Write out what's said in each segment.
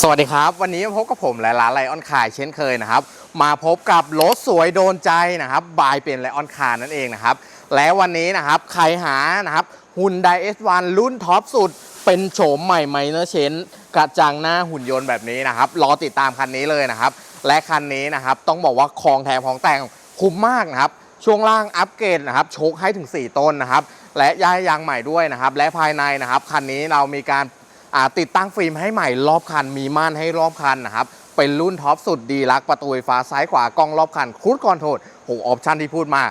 สวัสดีครับ วันนี้พบกับผมและร้านไลออนคายเช่นเคยนะครับ มาพบกับรถสวยโดนใจนะครับบายเป็นไลออนคานั่นเองนะครับ และวันนี้นะครับใครหานะครับหุ่นไดเอสวันรุ่นท็อปสุด เป็นโฉมใหม่ไมเนอร์เชนกระจังหน้าหุ่นยนต์แบบนี้นะครับ รอติดตามคันนี้เลยนะครับ และคันนี้นะครับต้องบอกว่าของแถมของแต่งคุ้มมากนะครับ ช่วงล่างอัปเกรดนะครับโชคให้ถึง 4 ต้นนะครับ และย้ายยางใหม่ด้วยนะครับ และภายในนะครับคันนี้เรามีการ ติดตั้งฟิล์มให้ใหม่รอบคันมีม่านให้รอบคันนะครับเป็นรุ่นท็อปสุดดีลักประตูไฟฟ้าซ้ายขวากล้องรอบคันครูดคอนโทรลโหออปชันที่พูดมา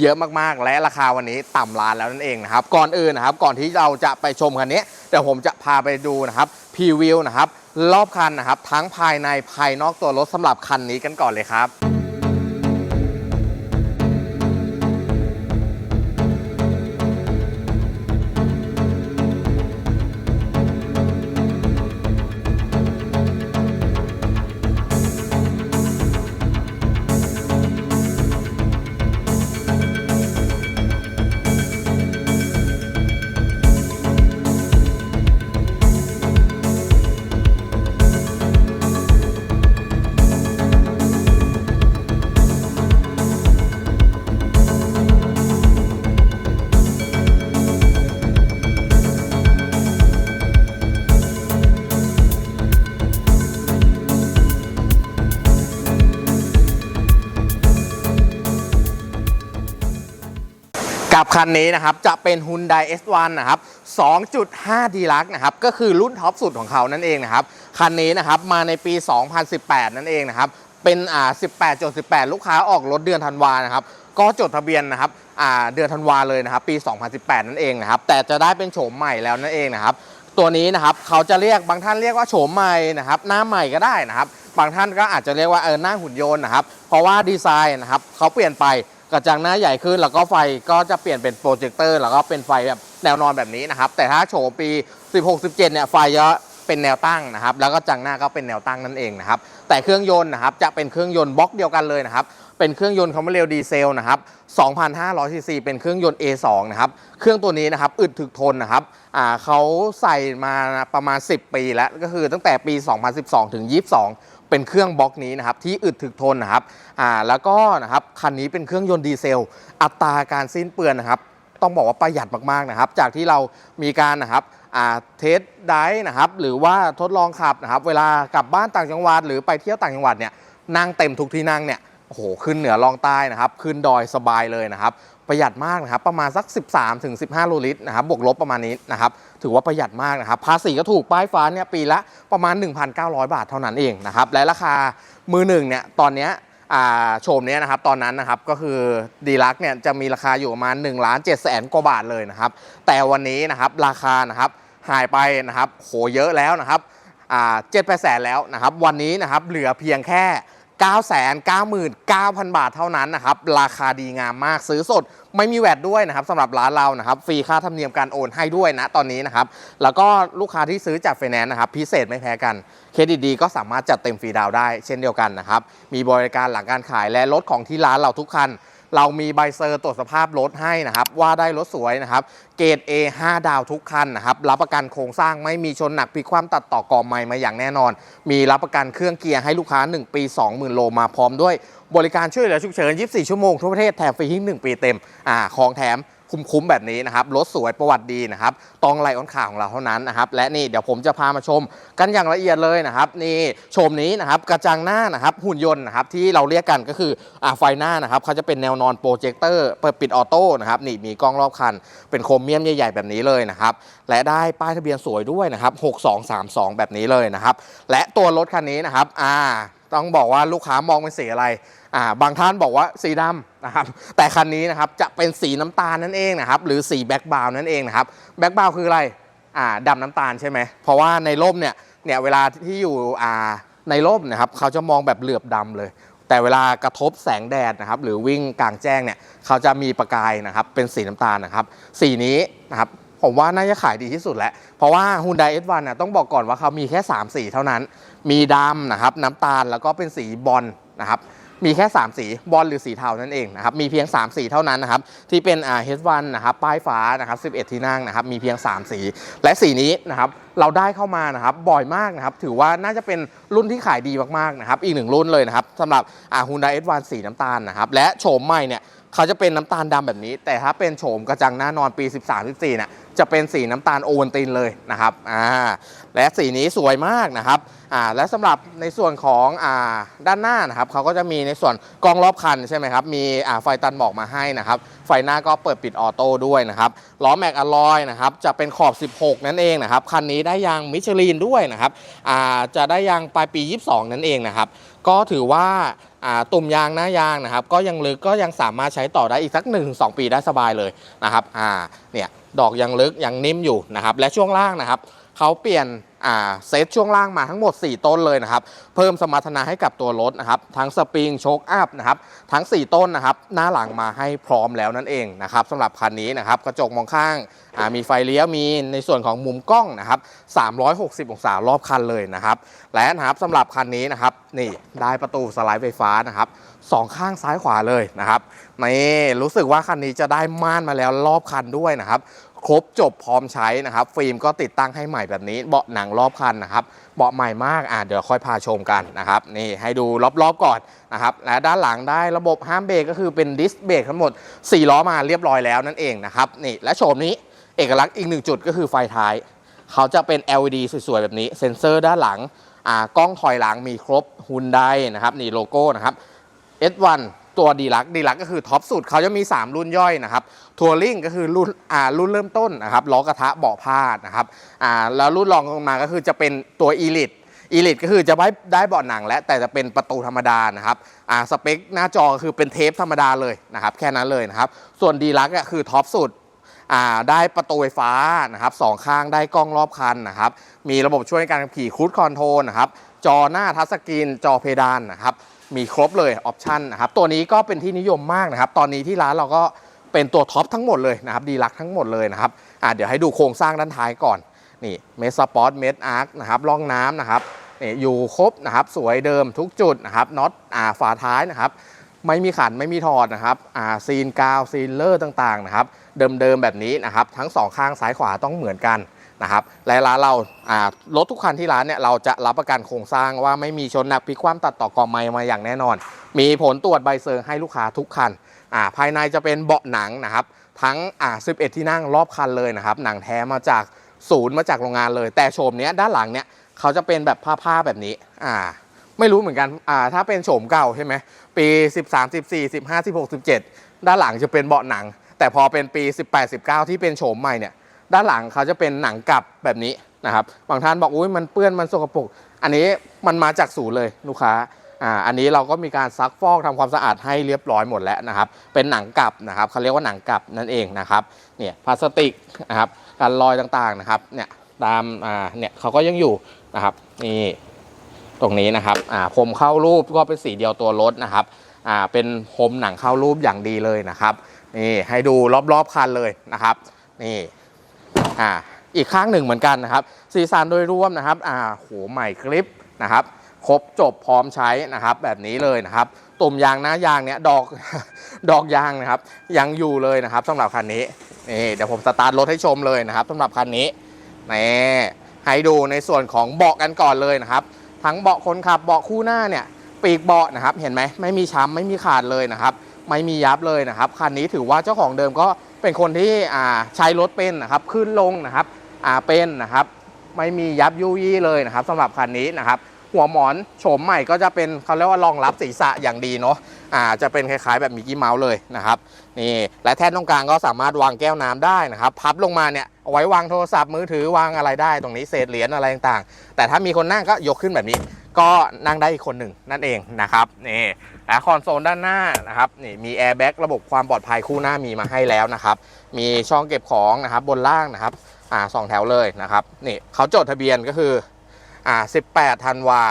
เยอะมากๆ และราคาวันนี้ต่ำล้านแล้วนั่นเองนะครับ ก่อนอื่นนะครับ ก่อนที่เราจะไปชมคันนี้เดี๋ยวผมจะพาไปดูนะครับพรีวิวนะครับ รอบคันนะครับ ทั้งภายในภายนอกตัวรถสำหรับคันนี้กันก่อนเลยครับ คันนี้นะครับจะเป็น Hyundai S1 นะครับ 2.5 d l u x นะครับ ก็คือรุ่นท็อปสุดของเขานั่นเองนะครับ คันนี้นะครับมาในปี 2018 นั่นเองนะครับ เป็นอ่า18.18 ลูกค้าออกรถเดือนธันวานะครับ ก็จดทะเบียนนะครับอ่าเดือนธันวาเลยนะครับ ปี 2018 นั่นเองนะครับ แต่จะได้เป็นโฉมใหม่แล้วนั่นเองนะครับ ตัวนี้นะครับเขาจะเรียกบางท่านเรียกว่าโฉมใหม่นะครับ หน้าใหม่ก็ได้นะครับ บางท่านก็อาจจะเรียกว่าเออหน้าหุ่นยนต์นะครับ เพราะว่าดีไซน์นะครับเขาเปลี่ยนไป กระจังหน้าใหญ่ขึ้นแล้วก็ไฟก็จะเปลี่ยนเป็นโปรเจคเตอร์แล้วก็เป็นไฟแบบแนวนอนแบบนี้นะครับ แต่ถ้าโฉมปี 16-17 เนี่ยไฟจะเป็นแนวตั้งนะครับ แล้วก็จังหน้าก็เป็นแนวตั้งนั่นเองนะครับ แต่เครื่องยนต์นะครับจะเป็นเครื่องยนต์บล็อกเดียวกันเลยนะครับ เป็นเครื่องยนต์คอมเมอร์เรลดีเซลนะครับ 2,500ซีซีเป็นเครื่องยนต์ A2 นะครับ เครื่องตัวนี้นะครับอึดถึกทนนะครับอ่าเขาใส่มาประมาณ 10 ปีแล้ว ก็คือตั้งแต่ปี 2012 ถึง 22 เป็นเครื่องบล็อกนี้นะครับที่อึดถึกทนนะครับอ่าแล้วก็นะครับคันนี้เป็นเครื่องยนต์ดีเซล อัตราการสิ้นเปลืองนะครับต้องบอกว่าประหยัดมากๆนะครับ จากที่เรามีการนะครับเทสไดฟ์นะครับ หรือว่าทดลองขับนะครับ เวลากลับบ้านต่างจังหวัด หรือไปเที่ยวต่างจังหวัดเนี่ยนั่งเต็มทุกที่นั่งเนี่ย โอ้โหขึ้นเหนือลองใต้นะครับ ขึ้นดอยสบายเลยนะครับ ประหยัดมากนะครับ ประมาณสัก 13ถึง15 โลลิตรนะครับ บวกลบประมาณนี้นะครับ ถือว่าประหยัดมากนะครับ ภาษีก็ถูกป้ายฟ้าเนี่ยปีละประมาณ 1,900 บาทเท่านั้นเองนะครับ และราคามือหนึ่งเนี่ยตอนเนี้ยโฉมเนี้ยนะครับตอนนั้นนะครับก็คือดีลักเนี่ยจะมีราคาอยู่ประมาณ1ล้าน7แสนกว่าบาทเลยนะครับ แต่วันนี้นะครับราคานะครับหายไปนะครับโหเยอะแล้วนะครับเจ็ดแปดแสนแล้วนะครับ วันนี้นะครับเหลือเพียงแค่ 9 9 9 0 0 0 บาทเท่านั้นนะครับ ราคาดีงามมากซื้อสดไม่มีแวดด้วยนะครับสำหรับร้านเรานะครับ ฟรีค่าธรรมเนียมการโอนให้ด้วยนะตอนนี้นะครับ แล้วก็ลูกค้าที่ซื้อจากไฟแนนซ์นะครับ พิเศษไม่แพ้กันเครดิตดีก็สามารถจัดเต็มฟรีดาวได้เช่นเดียวกันนะครับ มีบริการหลังการขายและรถของที่ร้านเราทุกคัน เรามีใบเซอร์ตรวจสภาพรถให้นะครับ ว่าได้รถสวยนะครับ เกรด A 5 ดาวทุกคันนะครับ รับประกันโครงสร้างไม่มีชนหนักพลิกความตัดต่อกอไม้มาอย่างแน่นอน มีรับประกันเครื่องเกียร์ให้ลูกค้า 1 ปี 20,000 โลมาพร้อมด้วย บริการช่วยเหลือฉุกเฉิน 24 ชั่วโมงทั่วประเทศแถมฟรีทิ้ง1ปีเต็มอ่าของแถม คุ้มๆแบบนี้นะครับรถสวยประวัติดีนะครับตองไลออนข่าวของเราเท่านั้นนะครับและนี่เดี๋ยวผมจะพามาชมกันอย่างละเอียดเลยนะครับนี่ชมนี้นะครับกระจังหน้านะครับหุ่นยนต์นะครับที่เราเรียกกันก็คืออ่าไฟหน้านะครับเขาจะเป็นแนวนอนโปรเจคเตอร์เปิดปิดออโต้นะครับนี่มีกล้องรอบคัน เป็นโครเมียมใหญ่ ๆ แบบนี้เลยนะครับและได้ป้ายทะเบียนสวยด้วยนะครับ6232 แบบนี้เลยนะครับและตัวรถคันนี้นะครับอ่าต้องบอกว่าลูกค้ามองเป็นสีอะไร อ่าบางท่านบอกว่าสีดำนะครับแต่คันนี้นะครับจะเป็นสีน้ำตาลนั่นเองนะครับหรือสีแบ็กบราวน์นั่นเองนะครับแบ็กบราวน์คืออะไรอ่าดำน้ำตาลใช่ไหมเพราะว่าในร่มเนี่ยเนี่ยเวลาที่อยู่อ่าในร่มนะครับเขาจะมองแบบเหลือบดำเลย แต่เวลากระทบแสงแดดนะครับหรือวิ่งกลางแจ้งเนี่ยเขาจะมีประกายนะครับเป็นสีน้ำตาลนะครับสีนี้นะครับผมว่าน่าจะขายดีที่สุดแล้ว เพราะว่า Hyundai S1 น่ะต้องบอกก่อนว่าเขามีแค่ 3 สีเท่านั้น มีดำนะครับน้ำตาลแล้วก็เป็นสีบอลนะครับ มีแค่ 3 สีบอลหรือสีเทานั่นเองนะครับมีเพียง 3 สีเท่านั้นนะครับที่เป็นอ่า H1 นะครับป้ายฟ้านะครับ11 ที่นั่งนะครับมีเพียง 3 สี และสีนี้นะครับเราได้เข้ามานะครับบ่อยมากนะครับถือว่าน่าจะเป็นรุ่นที่ขายดีมากๆนะครับอีกหนึ่งรุ่นเลยนะครับสำหรับอ่าฮุนไดเอสวันสีน้ำตาลนะครับและโฉมใหม่เนี่ย เขาจะเป็นน้ำตาลดำแบบนี้ แต่ถ้าเป็นโฉมกระจังหน้านอนปี 13-14เนี่ยจะเป็นสีน้ำตาลโอวัลตินเลยนะครับอ่าและสีนี้สวยมากนะครับอ่าและสำหรับในส่วนของอ่าด้านหน้านะครับเขาก็จะมีในส่วนกล้องรอบคันใช่ไหมครับมีอ่าไฟตันบอกมาให้นะครับไฟหน้าก็เปิดปิดออโต้ด้วยนะครับล้อแม็กอะลอยนะครับจะเป็นขอบ 16 นั่นเองนะครับคันนี้ได้ยางมิชลินด้วยนะครับอ่าจะได้ยางปลายปี 22 นั่นเองนะครับ ก็ถือว่าตุ่มยางหน้ายางนะครับก็ยังลึกก็ยังสามารถใช้ต่อได้อีกสัก 1-2 ปีได้สบายเลยนะครับอ่าเนี่ยดอกยังลึกยังนิ่มอยู่นะครับและช่วงล่างนะครับเขาเปลี่ยน เซตช่วงล่างมาทั้งหมด 4 ต้นเลยนะครับ เพิ่มสมรรถนะให้กับตัวรถนะครับ ทั้งสปริงโชคอัพนะครับ ทั้ง 4 ต้นนะครับ หน้าหลังมาให้พร้อมแล้วนั่นเองนะครับสำหรับคันนี้นะครับ กระจกมองข้างมีไฟเลี้ยว มีในส่วนของมุมกล้องนะครับ 360 องศารอบคันเลยนะครับ และนะครับสำหรับคันนี้นะครับ นี่ได้ประตูสไลด์ไฟฟ้านะครับสองข้างซ้ายขวาเลยนะครับ นี่รู้สึกว่าคันนี้จะได้ม่านมาแล้วรอบคันด้วยนะครับ ครบจบพร้อมใช้นะครับ ฟิล์มก็ติดตั้งให้ใหม่แบบนี้ เบาะหนังรอบคันนะครับ เบาะใหม่มากอะเดี๋ยวค่อยพาชมกันนะครับ นี่ให้ดูรอบๆก่อนนะครับ และด้านหลังได้ระบบห้ามเบรกก็คือเป็นดิสเบรกทั้งหมด 4 ล้อมาเรียบร้อยแล้วนั่นเองนะครับ นี่และโฉมนี้เอกลักษณ์อีกหนึ่งจุดก็คือไฟท้าย เขาจะเป็น LED สวยๆแบบนี้ เซ็นเซอร์ด้านหลังอ่ากล้องถอยหลังมีครบฮุนไดนะครับ นี่โลโก้นะครับ S1 ตัวดีลักดีลักก็คือท็อปสุดเขาจะมี 3 รุ่นย่อยนะครับทัวริงก็คือรุ่นอ่ารุ่นเริ่มต้นนะครับล้อกระทะเบาะผ้านะครับอ่าแล้วรุ่นรองลงมาก็คือจะเป็นตัว Elite Elite ก็คือจะได้ได้เบาะหนังและแต่จะเป็นประตูธรรมดานะครับอ่าสเปคหน้าจอคือเป็นเทปธรรมดาเลยนะครับแค่นั้นเลยนะครับส่วนดีลักก็คือท็อปสุดได้ประตูไฟฟ้านะครับสองข้างได้กล้องรอบคันนะครับมีระบบช่วยในการขับขี่คูดคอนโทรลนะครับจอหน้าทัชสกรีนจอเพดานนะครับ มีครบเลยออปชันนะครับตัวนี้ก็เป็นที่นิยมมากนะครับ ตอนนี้ที่ร้านเราก็เป็นตัวท็อปทั้งหมดเลยนะครับดีลักทั้งหมดเลยนะครับอ่าเดี๋ยวให้ดูโครงสร้างด้านท้ายก่อนนี่เมสสปอร์ตเมสอาร์คนะครับร่องน้ำนะครับนี่อยู่ครบนะครับสวยเดิมทุกจุดนะครับน็อตอ่าฝาท้ายนะครับไม่มีขันไม่มีถอดนะครับอ่าซีนกาวซีนเลอร์ต่างๆนะครับเดิมๆแบบนี้นะครับทั้งสองข้างซ้ายขวาต้องเหมือนกัน นะครับและร้านเรารถทุกคันที่ร้านเนี่ยเราจะรับประกันโครงสร้างว่าไม่มีชนหนักพิคว่ำตัดต่อกอไม้มาอย่างแน่นอน มีผลตรวจใบเซอร์ให้ลูกค้าทุกคันอ่าภายในจะเป็นเบาะหนังนะครับทั้งอ่า11 ที่นั่งรอบคันเลยนะครับหนังแท้มาจากศูนย์มาจากโรงงานเลย แต่โฉมเนี้ยด้านหลังเนี่ยเขาจะเป็นแบบผ้าๆแบบนี้อ่าไม่รู้เหมือนกันอ่าถ้าเป็นโฉมเก่าใช่ไหมปี 13 14 15 16 17 ด้านหลังจะเป็นเบาะหนัง แต่พอเป็นปี 18 19 ที่เป็นโฉมใหม่เนี่ย ด้านหลังเขาจะเป็นหนังกลับแบบนี้นะครับ บางท่านบอกอุ้ยมันเปื้อนมันสกปรก อันนี้มันมาจากศูนย์เลยลูกค้า อ่า อันนี้เราก็มีการซักฟอกทำความสะอาดให้เรียบร้อยหมดแล้วนะครับ เป็นหนังกลับนะครับเขาเรียกว่าหนังกลับนั่นเองนะครับ เนี่ยพลาสติกนะครับการรอยต่างๆนะครับ เนี่ยตาม อ่า เนี่ยเขาก็ยังอยู่นะครับ นี่ตรงนี้นะครับ อ่าพรมเข้ารูปก็เป็นสีเดียวตัวรถนะครับ อ่า เป็นพรมหนังเข้ารูปอย่างดีเลยนะครับ นี่ให้ดูรอบๆคันเลยนะครับ นี่ อ่าอีกข้างหนึ่งเหมือนกันนะครับ สีสันโดยรวมนะครับอ่าโหใหม่คลิปนะครับครบจบพร้อมใช้นะครับ แบบนี้เลยนะครับ ตุ่มยางหน้ายางเนี้ยดอกดอกยางนะครับ ยังอยู่เลยนะครับสำหรับคันนี้นี่เดี๋ยวผมสตาร์ทรถให้ชมเลยนะครับสำหรับคันนี้นี่ให้ดูในส่วนของเบาะกันก่อนเลยนะครับ ทั้งเบาะคนขับเบาะคู่หน้าเนี่ยปีกเบาะนะครับ เห็นไหมไม่มีช้ำไม่มีขาดเลยนะครับ ไม่มียับเลยนะครับคันนี้ถือว่าเจ้าของเดิมก็ เป็นคนที่ใช้รถเป็นนะครับขึ้นลงนะครับเป็นนะครับไม่มียับยุยี่เลยนะครับสำหรับคันนี้นะครับหัวหมอนโฉมใหม่ก็จะเป็นเขาเรียกว่ารองรับศีรษะอย่างดีเนาะอ่าจะเป็นคล้ายๆแบบมิกกี้เมาส์เลยนะครับนี่และแท่นตรงกลางก็สามารถวางแก้วน้ำได้นะครับพับลงมาเนี่ยเอาไว้วางโทรศัพท์มือถือวางอะไรได้ ตรงนี้เศษเหรียญอะไรต่างๆ แต่ถ้ามีคนนั่งก็ยกขึ้นแบบนี้ ก็นั่งได้อีกคนหนึ่งนั่นเองนะครับนี่และคอนโซลด้านหน้านะครับนี่มีแอร์แบ็กระบบความปลอดภัยคู่หน้ามีมาให้แล้วนะครับ มีช่องเก็บของนะครับบนล่างนะครับอ่าสองแถวเลยนะครับนี่เขาจดทะเบียนก็คืออ่า18ธันวา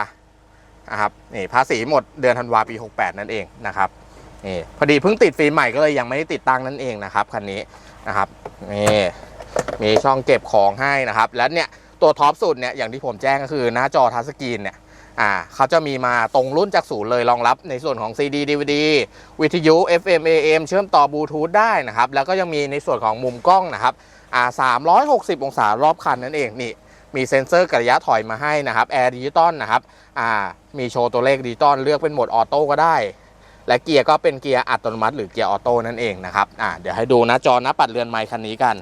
นะครับนี่ภาษีหมดเดือนธันวาปี 68 นั่นเองนะครับนี่พอดีเพิ่งติดฟิล์มใหม่ก็เลยยังไม่ได้ติดตั้งนั่นเองนะครับคันนี้นะครับนี่มีช่องเก็บของให้นะครับ และเนี่ยตัวท็อปสุดเนี่ยอย่างที่ผมแจ้งก็คือหน้าจอทัชสกรีนเนี่ย อ่าเขาจะมีมาตรงรุ่นจากศูนย์เลยรองรับในส่วนของ CD DVD วิทยุ FM AM เชื่อมต่อบลูทูธได้นะครับ แล้วก็ยังมีในส่วนของมุมกล้องนะครับอ่า360 องศารอบคันนั่นเองนี่มีเซ็นเซอร์กระยะถอยมาให้นะครับแอร์ดิจิตอลนะครับอ่ามีโชว์ตัวเลขดิจิตอลเลือกเป็นโหมดออโต้ก็ได้ และเกียร์ก็เป็นเกียร์อัตโนมัติ หรือเกียร์ออโต้นั่นเองนะครับอ่าเดี๋ยวให้ดูหน้าจอหน้าปัดเรือนไมค์คันนี้กัน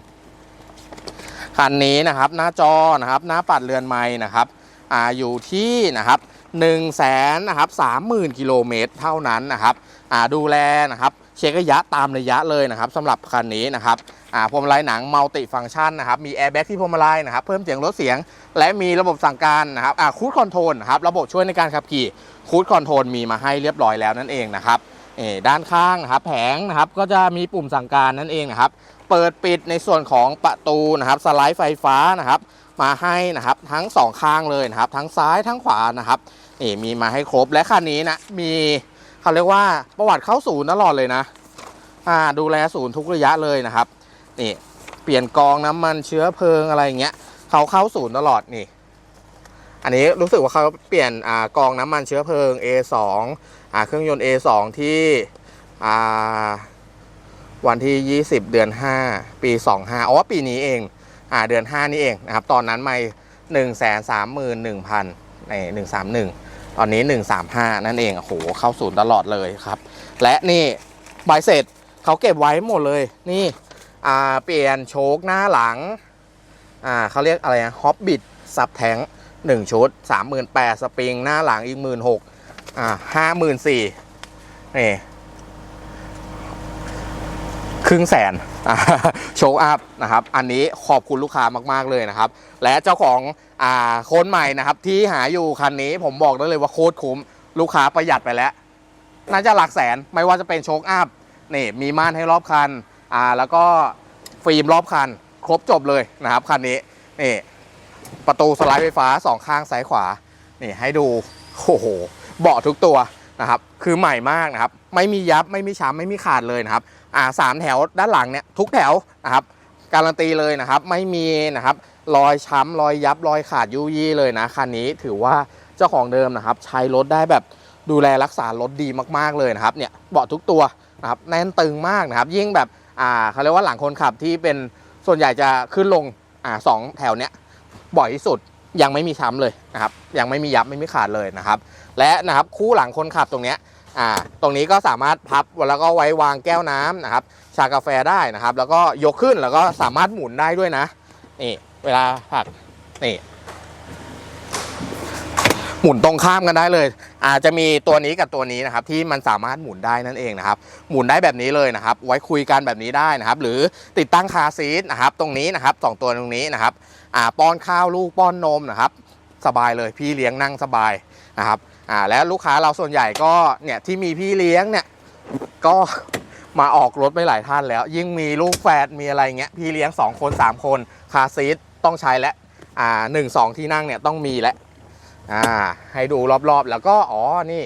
คันนี้นะครับหน้าจอนะครับหน้าปัดเรือนไม้นะครับ อ่าอยู่ที่นะครับ1นึ่งแสนนะครับสามหมื่นกิโลเมตรเท่านั้นนะครับอ่าดูแลนะครับเช็คระยะตามระยะเลยนะครับสำหรับคันนี้นะครับอ่าพวงมาลัยหนังมัลติฟัง c t ชันนะครับมีแอร์แบ็กที่พวงมาลัยนะครับเพิ่มเสียงลดเสียง และมีระบบสั่งการนะครับอ่าคูดคอนโทรลนครับระบบช่วยในการขับขี่คูดคอนโทรลมีมาให้เรียบร้อยแล้วนั่นเองนะครับด้านข้างนะครับแผงนะครับก็จะมีปุ่มสั่งการนั่นเองนะครับ เปิดปิดในส่วนของประตูนะครับสไลด์ไฟฟ้านะครับ มาให้นะครับ ทั้งสองข้างเลยนะครับ ทั้งซ้ายทั้งขวานะครับนี่มีมาให้ครบและคันนี้นะมีเขาเรียกว่าประวัติเข้าศูนย์ตลอดเลยนะอ่าดูแลศูนย์ทุกระยะเลยนะครับนี่เปลี่ยนกองน้ำมันเชื้อเพลิงอะไรเงี้ยเขาเข้าศูนย์ตลอดนี่ อันนี้รู้สึกว่าเขาเปลี่ยนอ่ากองน้ำมันเชื้อเพลิง A2 อ่าเครื่องยนต์ A2 ที่อ่าวันที่ 20 เดือน 5 ปี 25อ๋อปีนี้เอง อ่าเดือน 5 นี่เองนะครับ ตอนนั้นไม่1 3 1 0 0 0ใน131ตอนนี้135นั่นเองโอ้โหเข้าศูนย์ตลอดเลยครับ และนี่ใบเสร็จเขาเก็บไว้หมดเลยนี่อ่าเปลี่ยนโชคหน้าหลังอ่าเขาเรียกอะไรนะฮอบบิทซับแทงหนึ่งชุด38,000สปริงหน้าหลังอีก16,000อ่า54,000นี่ ครึ่งแสนโชว์อัพนะครับ อันนี้ขอบคุณลูกค้ามาก ๆ เลยนะครับ และเจ้าของอ่าโคนใหม่นะครับ ที่หาอยู่คันนี้ผมบอกได้เลยว่าโคตรคุ้ม ลูกค้าประหยัดไปแล้ว น่าจะหลักแสนไม่ว่าจะเป็นโชคอัพนี่มีม่านให้รอบคันอ่าแล้วก็ฟิล์มรอบคัน ครบจบเลยนะครับคันนี้นี่ประตูสไลด์ไฟฟ้าสองข้างซ้ายขวานี่ให้ดูโอ้โหเบาะทุกตัวนะครับ คือใหม่มากนะครับ ไม่มียับไม่มีช้ำไม่มีขาดเลยนะครับ อ่าสามแถวด้านหลังเนี่ยทุกแถวนะครับการันตีเลยนะครับไม่มีนะครับรอยช้ำรอยยับรอยขาดยุยี่เลยนะคันนี้ถือว่าเจ้าของเดิมนะครับ ใช้รถได้แบบดูแลรักษารถดีมากๆเลยนะครับเนี่ยเบาะทุกตัวนะครับแน่นตึงมากนะครับ ยิ่งแบบอ่าเขาเรียกว่าหลังคนขับที่เป็นส่วนใหญ่จะขึ้นลงอ่าสองแถวเนี้ยบ่อยที่สุดยังไม่มีช้ำเลยนะครับยังไม่มียับไม่มีขาดเลยนะครับ และนะครับคู่หลังคนขับตรงเนี้ย อ่าตรงนี้ก็สามารถพับแล้วก็ไว้วางแก้วน้ำนะครับ ชากาแฟได้นะครับ แล้วก็ยกขึ้นแล้วก็สามารถหมุนได้ด้วยนะนี่เวลาผักนี่หมุนตรงข้ามกันได้เลย อาจจะมีตัวนี้กับตัวนี้นะครับ ที่มันสามารถหมุนได้นั่นเองนะครับ หมุนได้แบบนี้เลยนะครับ ไว้คุยกันแบบนี้ได้นะครับ หรือติดตั้งคาซีทนะครับ ตรงนี้นะครับสองตัวตรงนี้นะครับ อ่าป้อนข้าวลูกป้อนนมนะครับ สบายเลยพี่เลี้ยงนั่งสบายนะครับ อ่าแล้วลูกค้าเราส่วนใหญ่ก็เนี่ยที่มีพี่เลี้ยงเนี่ยก็มาออกรถไปหลายท่านแล้ว ยิ่งมีลูกแฝดมีอะไรเงี้ยพี่เลี้ยง 2 คน 3 คนคาซีทต้องใช้และอ่าหนึ่งสองที่นั่งเนี่ยต้องมีและอ่าให้ดูรอบๆ แล้วก็อ๋อนี่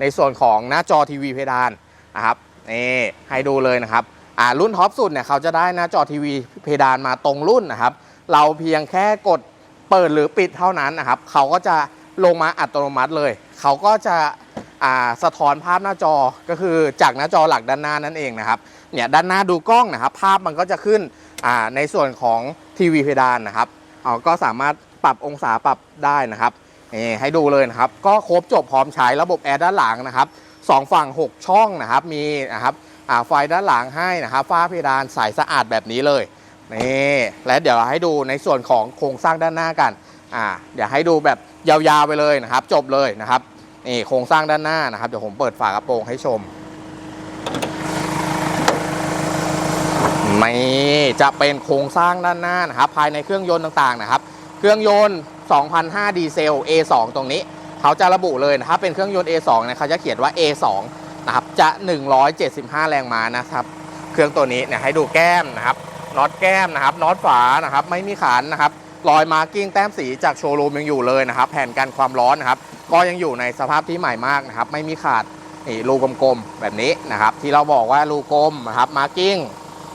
ในส่วนของหน้าจอทีวีเพดานนะครับนี่ให้ดูเลยนะครับอ่ารุ่นท็อปสุดเนี่ยเขาจะได้หน้าจอทีวีเพดานมาตรงรุ่นนะครับ เราเพียงแค่กดเปิดหรือปิดเท่านั้นนะครับ เขาก็จะ ลงมาอัตโนมัติเลย เขาก็จะสะท้อนภาพหน้าจอก็คือจากหน้าจอหลักด้านหน้านั่นเองนะครับเนี่ยด้านหน้าดูกล้องนะครับ ภาพมันก็จะขึ้นในส่วนของทีวีเพดานนะครับเอาก็สามารถปรับองศาปรับได้นะครับนี่ให้ดูเลยนะครับ ก็ครบจบพร้อมใช้ระบบแอร์ด้านหลังนะครับสองฝั่ง 6 ช่องนะครับมีนะครับไฟด้านหลังให้นะครับฝ้าเพดานใสสะอาดแบบนี้เลยนี่และเดี๋ยวเราให้ดูในส่วนของโครงสร้างด้านหน้ากัน อ่าเดี๋ยวให้ดูแบบยาวๆไปเลยนะครับ จบเลยนะครับนี่โครงสร้างด้านหน้านะครับเดี๋ยวผมเปิดฝากระโปรงให้ชมนี่จะเป็นโครงสร้างด้านหน้านะครับ ภายในเครื่องยนต์ต่างๆนะครับ เครื่องยนต์ 2,005 ดีเซล A2 ตรงนี้ เขาจะระบุเลยนะครับ เป็นเครื่องยนต์ A2 นี่ยเขาจะเขียนว่า A2 นะครับ จะ 175 แรงม้านะครับ เครื่องตัวนี้เนี่ยให้ดูแก้มนะครับน็อตแก้มนะครับน็อตฝานะครับ ไม่มีขันนะครับ รอยมาร์กิ้งแต้มสีจากโชว์รูมยังอยู่เลยนะครับ แผ่นกันความร้อนนะครับ ก็ยังอยู่ในสภาพที่ใหม่มากนะครับ ไม่มีขาดนี่รูกลมๆแบบนี้นะครับ ที่เราบอกว่ารูกลมนะครับมาร์กิ้ง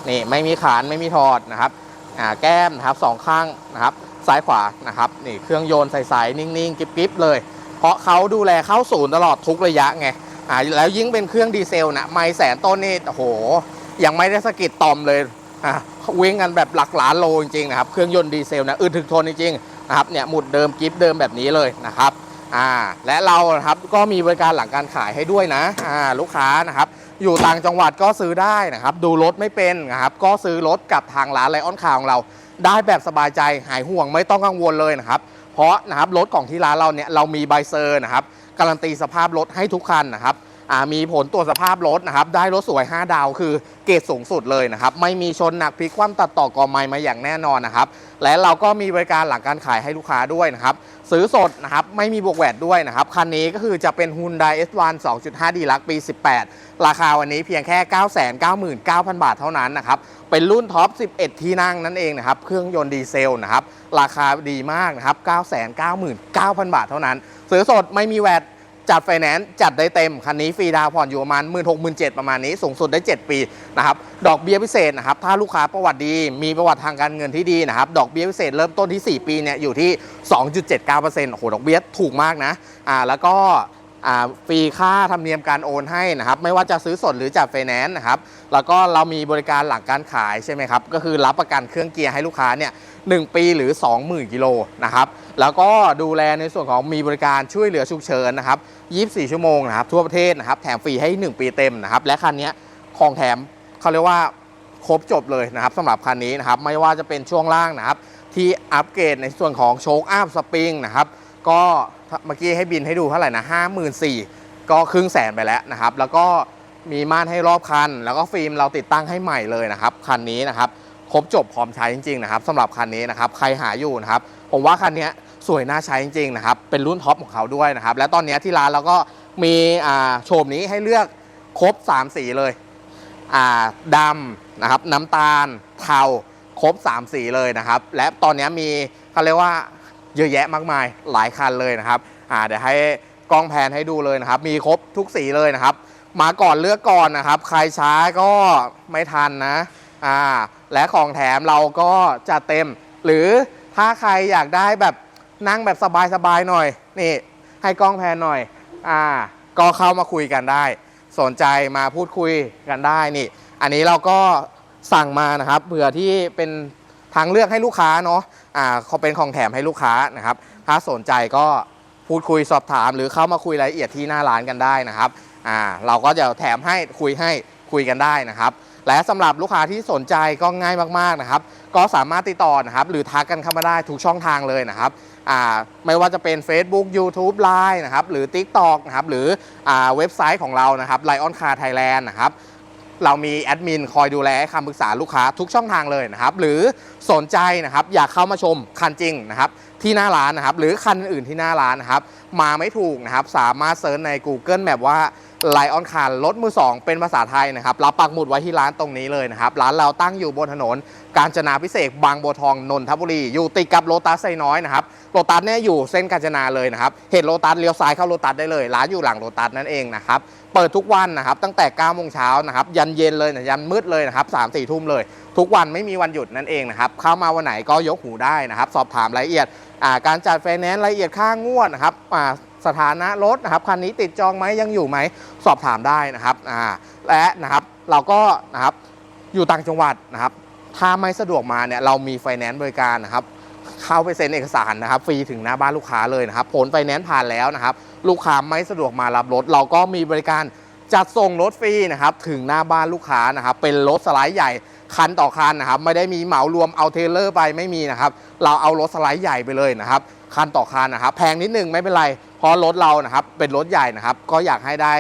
นี่ไม่มีขานไม่มีถอดนะครับแก้มนะครับสองข้างนะครับ ซ้ายขวานะครับนี่เครื่องโยนใสๆนิ่งๆกิ๊บๆเลย เพราะเขาดูแลเข้าศูนย์ตลอดทุกระยะไงอ่าแล้วยิ่งเป็นเครื่องดีเซลนะไม่แสนต้นนี่โอ้โหยังไม่ได้สกิดตอมเลย อะวิ่งกันแบบหลักล้านโลจริงๆนะครับ เครื่องยนต์ดีเซลนะอึดถึกทนจริงๆนะครับเนี่ยหมุดเดิมกิฟเดิมแบบนี้เลยนะครับอ่าและเรานะครับก็มีบริการหลังการขายให้ด้วยนะอ่าลูกค้านะครับ อยู่ต่างจังหวัดก็ซื้อได้นะครับ ดูรถไม่เป็นนะครับ ก็ซื้อรถกับทางร้านไลออนคาของเรา ได้แบบสบายใจหายห่วงไม่ต้องกังวลเลยนะครับ เพราะนะครับรถของที่ร้านเราเนี่ยเรามีใบเซอร์นะครับการันตีสภาพรถให้ทุกคันนะครับ มีผลตรวจสภาพรถนะครับ ได้รถสวย 5 ดาว คือเกรดสูงสุดเลยนะครับ ไม่มีชนหนักพลิกคว่ำตัดต่อกอไม้มาอย่างแน่นอนนะครับ และเราก็มีบริการหลังการขายให้ลูกค้าด้วยนะครับ ซื้อสดนะครับ ไม่มีบวกแหวดด้วยนะครับ คันนี้ก็คือจะเป็น Hyundai S1 2.5 d ลักปี 18 ราคาวันนี้เพียงแค่ 999,000 บาทเท่านั้นนะครับ เป็นรุ่นท็อป 11 ที่นั่งนั่นเองนะครับ เครื่องยนต์ดีเซลนะครับ ราคาดีมากนะครับ 999,000 บาทเท่านั้น ซื้อสดไม่มีแหวด จัดไฟแนนซ์จัดได้เต็ม คันนี้ฟรีดาวผ่อนอยู่ประมาณ 1 6 0 0 0ประมาณนี้ สูงสุดได้ 7 ปีนะครับ ดอกเบี้ยพิเศษนะครับ ถ้าลูกค้าประวัติดี มีประวัติทางการเงินที่ดีนะครับ ดอกเบี้ยพิเศษเริ่มต้นที่ 4 ปีเนี่ยอยู่ที่ 2.79%โอ้โห ดอกเบี้ยถูกมากนะ อ่า แล้วก็ ฟรีค่าธรรมเนียมการโอนให้นะครับ ไม่ว่าจะซื้อสดหรือจัดไฟแนนซ์นะครับ แล้วก็เรามีบริการหลังการขายใช่ไหมครับ ก็คือรับประกันเครื่องเกียร์ให้ลูกค้าเนี่ย1ปีหรือ 20,000กิโลนะครับ แล้วก็ดูแลในส่วนของมีบริการช่วยเหลือฉุกเฉินนะครับ 24 ชั่วโมงนะครับทั่วประเทศนะครับ แถมฟรีให้ 1 ปีเต็มนะครับ และคันนี้ของแถมเขาเรียกว่าครบจบเลยนะครับสำหรับคันนี้นะครับ ไม่ว่าจะเป็นช่วงล่างนะครับ ที่อัปเกรดในส่วนของโชคอัพสปริงนะครับ ก็ เมื่อกี้ให้บินให้ดูเท่าไหร่นะ54,000ก็ครึ่งแสนไปแล้วนะครับ แล้วก็มีม่านให้รอบคัน แล้วก็ฟิล์มเราติดตั้งให้ใหม่เลยนะครับ คันนี้นะครับ ครบจบพร้อมใช้จริงๆนะครับสำหรับคันนี้นะครับ ใครหาอยู่นะครับ ผมว่าคันนี้สวยน่าใช้จริงๆนะครับ เป็นรุ่นท็อปของเขาด้วยนะครับ และตอนนี้ที่ร้านเราก็มีโฉมนี้ให้เลือกครบ 3 สีเลยดำนะครับ น้ำตาล เทา ครบ 3 สีเลยนะครับ และตอนนี้มีเขาเรียกว่า เยอะแยะมากมายหลายคันเลยนะครับอ่าเดี๋ยวให้กล้องแพนให้ดูเลยนะครับ มีครบทุกสีเลยนะครับ มาก่อนเลือกก่อนนะครับ ใครช้าก็ไม่ทันนะอ่าและของแถมเราก็จะเต็ม หรือถ้าใครอยากได้แบบนั่งแบบสบายๆหน่อย นี่ ให้กล้องแพนหน่อยอ่าก็เข้ามาคุยกันได้ สนใจมาพูดคุยกันได้นี่ อันนี้เราก็สั่งมานะครับเผื่อที่เป็น ทางเลือกให้ลูกค้าเนาะอ่าเขาเป็นของแถมให้ลูกค้านะครับ ถ้าสนใจก็พูดคุยสอบถาม หรือเข้ามาคุยรายละเอียดที่หน้าร้านกันได้นะครับอ่าเราก็จะแถมให้คุยให้คุยกันได้นะครับ และสำหรับลูกค้าที่สนใจก็ง่ายมากๆนะครับ ก็สามารถติดต่อนะครับ หรือทักกันเข้ามาได้ทุกช่องทางเลยนะครับอ่าไม่ว่าจะเป็น Facebook YouTube Line นะครับหรือ TikTok นะครับหรืออาเว็บไซต์ของเรานะครับ Lion Car Thailand นะครับ เรามีแอดมินคอยดูแลคำปรึกษาลูกค้าทุกช่องทางเลยนะครับ หรือสนใจนะครับอยากเข้ามาชมคันจริงนะครับที่หน้าร้านนะครับ หรือคันอื่นที่หน้าร้านนะครับ มาไม่ถูกนะครับ สามารถเซิร์ชใน Google Map ว่า Lion Car รถมือ 2 เป็นภาษาไทยนะครับเราปักหมุดไว้ที่ร้านตรงนี้เลยนะครับ ร้านเราตั้งอยู่บนถนน กาญจนาพิเศษบางบัวทองนนทบุรี อยู่ติดกับโลตัสไซน้อยนะครับโลตัสเนี่ยอยู่เส้นกาญจนาเลยนะครับเห็นโลตัสเลี้ยวซ้ายเข้าโลตัสได้เลย ร้านอยู่หลังโลตัสนั่นเองนะครับ เปิดทุกวันนะครับตั้งแต่9โมงเช้านะครับยันเย็นเลยนะยันมืดเลยนะครับ3 4ทุ่มเลย ทุกวันไม่มีวันหยุดนั่นเองนะครับเข้ามาวันไหนก็ยกหูได้นะครับ สอบถามรายละเอียดการจัดไฟแนนซ์รายละเอียดค่างวดนะครับสถานะรถนะครับคันนี้ติดจองไหมยังอยู่ไหมสอบถามได้นะครับและนะครับเราก็นะครับอยู่ต่างจังหวัดนะครับถ้าไม่สะดวกมาเนี่ยเรามีไฟแนนซ์บริการนะครับ เข้าไปเซ็นเอกสารนะครับฟรีถึงหน้าบ้านลูกค้าเลยนะครับผลไฟแนนซ์ผ่านแล้วนะครับ ลูกค้าไม่สะดวกมารับรถ เราก็มีบริการจัดส่งรถฟรีนะครับถึงหน้าบ้านลูกค้านะครับเป็นรถสไลด์ใหญ่คันต่อคันนะครับไม่ได้มีเหมารวมเอาเทเลอร์ไปไม่มีนะครับเราเอารถสไลด์ใหญ่ไปเลยนะครับคันต่อคันนะครับแพงนิดนึงไม่เป็นไรเพราะรถเรานะครับเป็นรถใหญ่นะครับก็อยากให้ได้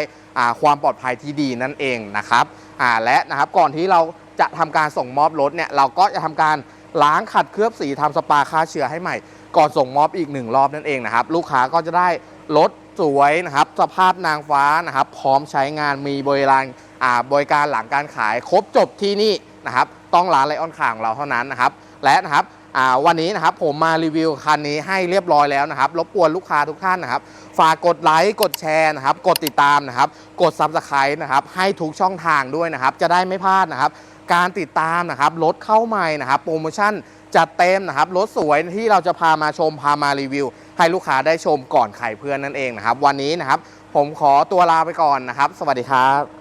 ความปลอดภัยที่ดีนั่นเองนะครับและนะครับก่อนที่เราจะทำการส่งมอบรถเนี่ยเราก็จะทำการ ล้างขัดเคลือบสีทำสปาฆ่าเชื้อให้ใหม่ ก่อนส่งมอบอีกหนึ่งรอบนั่นเองนะครับ ลูกค้าก็จะได้รถสวยนะครับ สภาพนางฟ้านะครับ พร้อมใช้งานมีบริการอ่าบริการหลังการขายครบจบที่นี่นะครับ ต้องร้านไลออนคางเราเท่านั้นนะครับ และนะครับอ่าวันนี้นะครับผมมารีวิวคันนี้ให้เรียบร้อยแล้วนะครับ รบกวนลูกค้าทุกท่านนะครับ ฝากกดไลค์กดแชร์นะครับ กดติดตามนะครับ กด Subscribe นะครับ ให้ทุกช่องทางด้วยนะครับ จะได้ไม่พลาดนะครับ การติดตามนะครับรถเข้าใหม่นะครับโปรโมชั่นจัดเต็มนะครับรถสวยที่เราจะพามาชมพามารีวิว ให้ลูกค้าได้ชมก่อนใครเพื่อนนั่นเองนะครับ วันนี้นะครับ ผมขอตัวลาไปก่อนนะครับ สวัสดีครับ